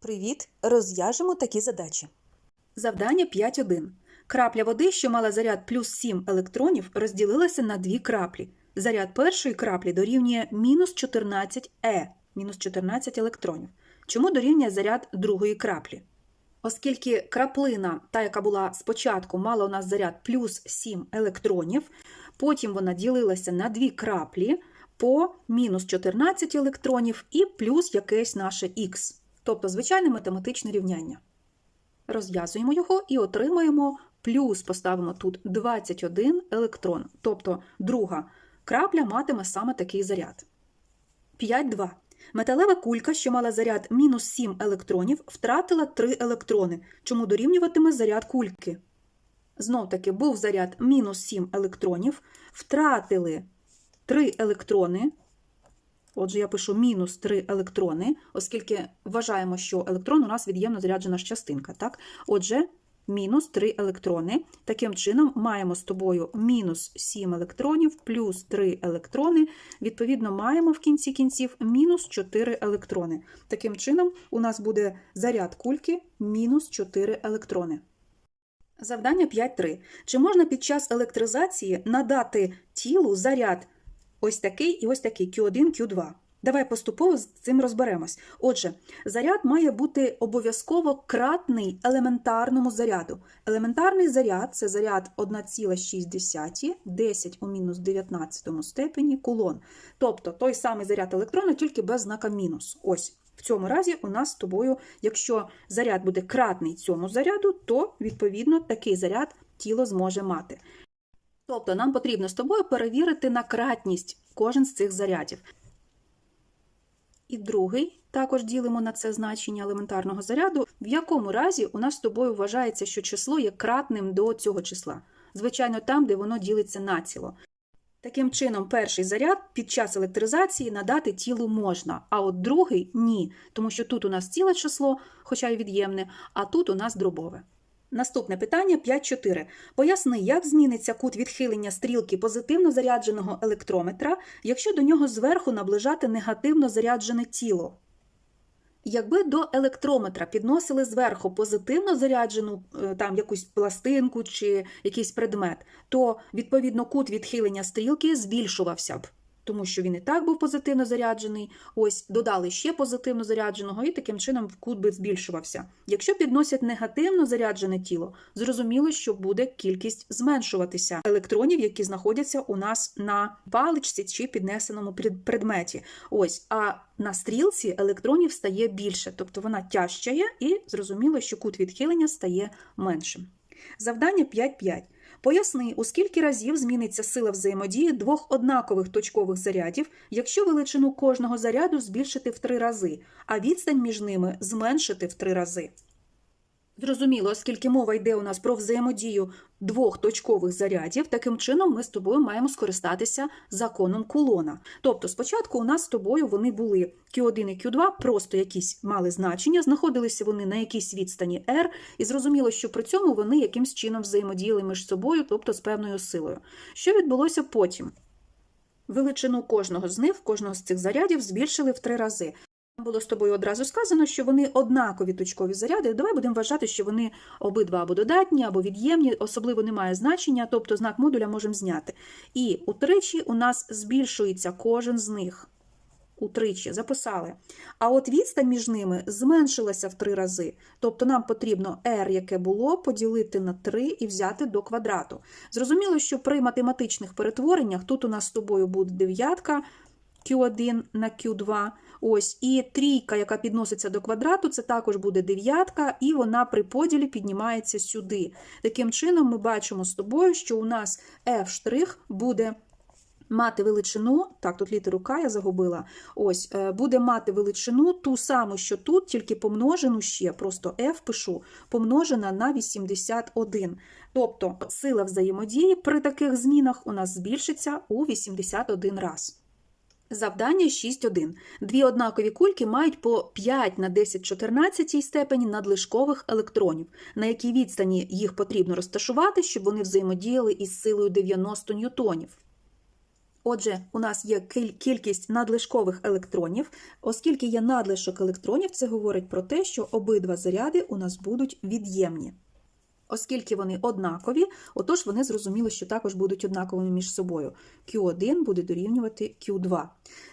Привіт! Розв'яжемо такі задачі. Завдання 5.1. Крапля води, що мала заряд плюс 7 електронів, розділилася на дві краплі. Заряд першої краплі дорівнює мінус 14 е, мінус 14 електронів. Чому дорівнює заряд другої краплі? Оскільки краплина, та, яка була спочатку, мала у нас заряд плюс 7 електронів, потім вона ділилася на дві краплі по мінус 14 електронів і плюс якесь наше х, тобто звичайне математичне рівняння. Розв'язуємо його і отримаємо плюс, поставимо тут 21 електрон, тобто друга крапля матиме саме такий заряд. 5.2. Металева кулька, що мала заряд мінус 7 електронів, втратила 3 електрони, чому дорівнюватиме заряд кульки. Знов таки був заряд мінус 7 електронів, втратили 3 електрони. Отже, я пишу мінус 3 електрони, оскільки вважаємо, що електрон у нас від'ємно заряджена ж частинка. Так? Отже, мінус 3 електрони. Таким чином, маємо з тобою мінус 7 електронів плюс 3 електрони. Відповідно, маємо в кінці кінців мінус 4 електрони. Таким чином, у нас буде заряд кульки мінус 4 електрони. Завдання 5.3. Чи можна під час електризації надати тілу заряд ось такий і ось такий Q1, Q2? Давай поступово з цим розберемось. Отже, заряд має бути обов'язково кратний елементарному заряду. Елементарний заряд це заряд 1,6, 10 у мінус 19 степені кулон. Тобто той самий заряд електрона, тільки без знака мінус. Ось. В цьому разі у нас з тобою, якщо заряд буде кратний цьому заряду, то відповідно такий заряд тіло зможе мати. Тобто нам потрібно з тобою перевірити на кратність кожен з цих зарядів. І другий також ділимо на це значення елементарного заряду, в якому разі у нас з тобою вважається, що число є кратним до цього числа. Звичайно, там, де воно ділиться націло. Таким чином, перший заряд під час електризації надати тілу можна, а от другий ні, тому що тут у нас ціле число, хоча й від'ємне, а тут у нас дробове. Наступне питання 5.4. Поясни, як зміниться кут відхилення стрілки позитивно зарядженого електрометра, якщо до нього зверху наближати негативно заряджене тіло. Якби до електрометра підносили зверху позитивно заряджену е, там якусь пластинку чи якийсь предмет, то відповідно кут відхилення стрілки збільшувався б, тому що він і так був позитивно заряджений. Ось додали ще позитивно зарядженого, і таким чином кут би збільшувався. Якщо підносять негативно заряджене тіло, зрозуміло, що буде кількість зменшуватися електронів, які знаходяться у нас на паличці чи піднесеному предметі. Ось, а на стрілці електронів стає більше, тобто вона тяжчає, і зрозуміло, що кут відхилення стає меншим. Завдання 5.5. Поясни, у скільки разів зміниться сила взаємодії двох однакових точкових зарядів, якщо величину кожного заряду збільшити в три рази, а відстань між ними зменшити в три рази. Зрозуміло, оскільки мова йде у нас про взаємодію двох точкових зарядів, таким чином ми з тобою маємо скористатися законом кулона. Тобто, спочатку у нас з тобою вони були Q1 і Q2, просто якісь мали значення, знаходилися вони на якійсь відстані R, і зрозуміло, що при цьому вони якимсь чином взаємодіяли між собою, тобто з певною силою. Що відбулося потім? Величину кожного з них, кожного з цих зарядів збільшили в три рази. Було з тобою одразу сказано, що вони однакові точкові заряди. Давай будемо вважати, що вони обидва або додатні, або від'ємні, особливо немає значення, тобто знак модуля можемо зняти. І утричі у нас збільшується кожен з них. Утричі записали. А от відстань між ними зменшилася в три рази. Тобто нам потрібно r, яке було, поділити на 3 і взяти до квадрату. Зрозуміло, що при математичних перетвореннях тут у нас з тобою буде дев'ятка, Q1 на Q2. Ось, і трійка, яка підноситься до квадрату, це також буде дев'ятка, і вона при поділі піднімається сюди. Таким чином, ми бачимо з тобою, що у нас F' буде мати величину, так, тут літеру К я загубила, ось, е, буде мати величину ту саму, що тут, тільки помножену ще, просто F пишу, помножена на 81. Тобто сила взаємодії при таких змінах у нас збільшиться у 81 раз. Завдання 6.1. Дві однакові кульки мають по 5 на 10 14 степені надлишкових електронів, на якій відстані їх потрібно розташувати, щоб вони взаємодіяли із силою 90 ньютонів. Отже, у нас є кількість надлишкових електронів. Оскільки є надлишок електронів, це говорить про те, що обидва заряди у нас будуть від'ємні. Оскільки вони однакові, отож вони зрозуміло, що також будуть однаковими між собою. Q1 буде дорівнювати Q2.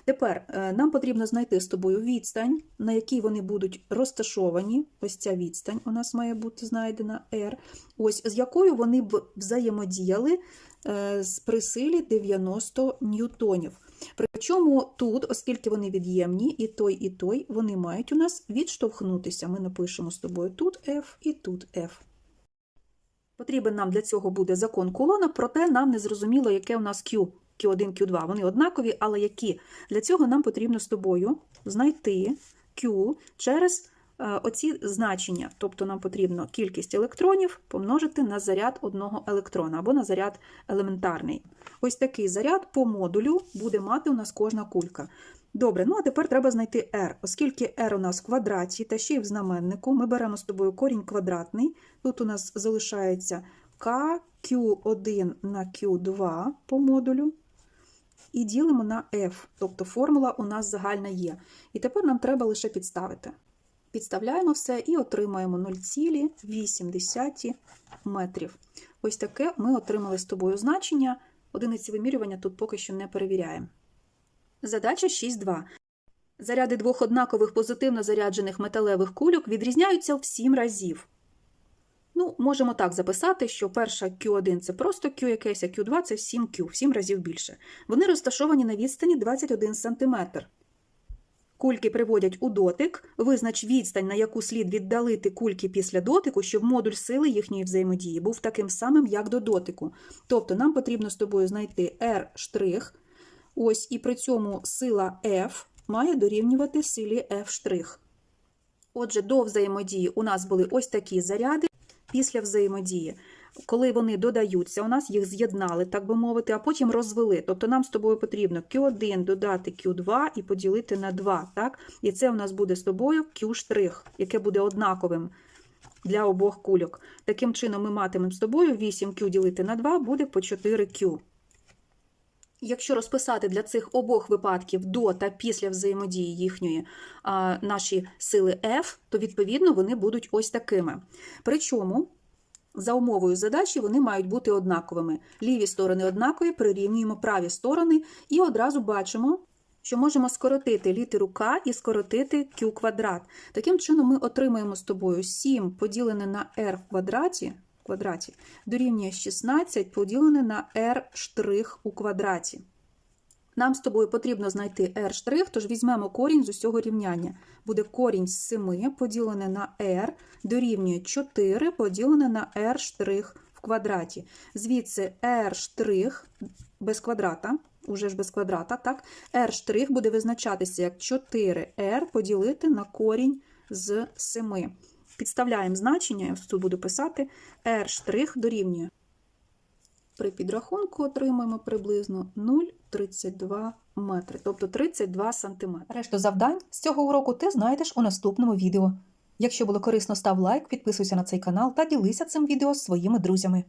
Тепер е, нам потрібно знайти з тобою відстань, на якій вони будуть розташовані. Ось ця відстань у нас має бути знайдена R, ось з якою вони б взаємодіяли е, з при силі 90 ньютонів. Причому тут, оскільки вони від'ємні, і той, і той, вони мають у нас відштовхнутися. Ми напишемо з тобою тут F і тут F. Потрібен нам для цього буде закон колона, проте нам не зрозуміло, яке у нас Q, Q1, Q2. Вони однакові, але які. Для цього нам потрібно з тобою знайти Q через оці значення. Тобто нам потрібно кількість електронів помножити на заряд одного електрона або на заряд елементарний. Ось такий заряд по модулю буде мати у нас кожна кулька. Добре, ну а тепер треба знайти R. Оскільки R у нас в квадраті та ще й в знаменнику, ми беремо з тобою корінь квадратний. Тут у нас залишається K, Q1 на Q2 по модулю. І ділимо на F, тобто формула у нас загальна є. І тепер нам треба лише підставити. Підставляємо все і отримаємо 0,8 метрів. Ось таке ми отримали з тобою значення. Одиниці вимірювання тут поки що не перевіряємо. Задача 6.2. Заряди двох однакових позитивно заряджених металевих кульок відрізняються в 7 разів. Ну, можемо так записати, що перша Q1 це просто Q якесь, а Q2 це 7Q, в 7 разів більше. Вони розташовані на відстані 21 см. Кульки приводять у дотик, визнач відстань, на яку слід віддалити кульки після дотику, щоб модуль сили їхньої взаємодії був таким самим, як до дотику. Тобто нам потрібно з тобою знайти R', ось, і при цьому сила F має дорівнювати силі F'. Отже, до взаємодії у нас були ось такі заряди після взаємодії. Коли вони додаються, у нас їх з'єднали, так би мовити, а потім розвели. Тобто нам з тобою потрібно Q1 додати Q2 і поділити на 2. Так? І це у нас буде з тобою Q', яке буде однаковим для обох кульок. Таким чином, ми матимемо з тобою 8Q ділити на 2 буде по 4Q. Якщо розписати для цих обох випадків до та після взаємодії їхньої а, наші сили F, то відповідно вони будуть ось такими. Причому, за умовою задачі, вони мають бути однаковими. Ліві сторони однакові, прирівнюємо праві сторони і одразу бачимо, що можемо скоротити літеру К і скоротити Q квадрат. Таким чином, ми отримаємо з тобою 7 поділене на r в квадраті, квадраті дорівнює 16 поділене на r у квадраті. Нам з тобою потрібно знайти r тож візьмемо корінь з усього рівняння. Буде корінь з 7 поділене на r дорівнює 4 поділене на r в квадраті. Звідси r без квадрата, уже ж без квадрата, так? r буде визначатися як 4r поділити на корінь з 7. Підставляємо значення, я тут буду писати, r дорівнює. При підрахунку отримаємо приблизно 0,32 метри, тобто 32 сантиметри. Решту завдань з цього уроку ти знайдеш у наступному відео. Якщо було корисно, став лайк, підписуйся на цей канал та ділися цим відео з своїми друзями.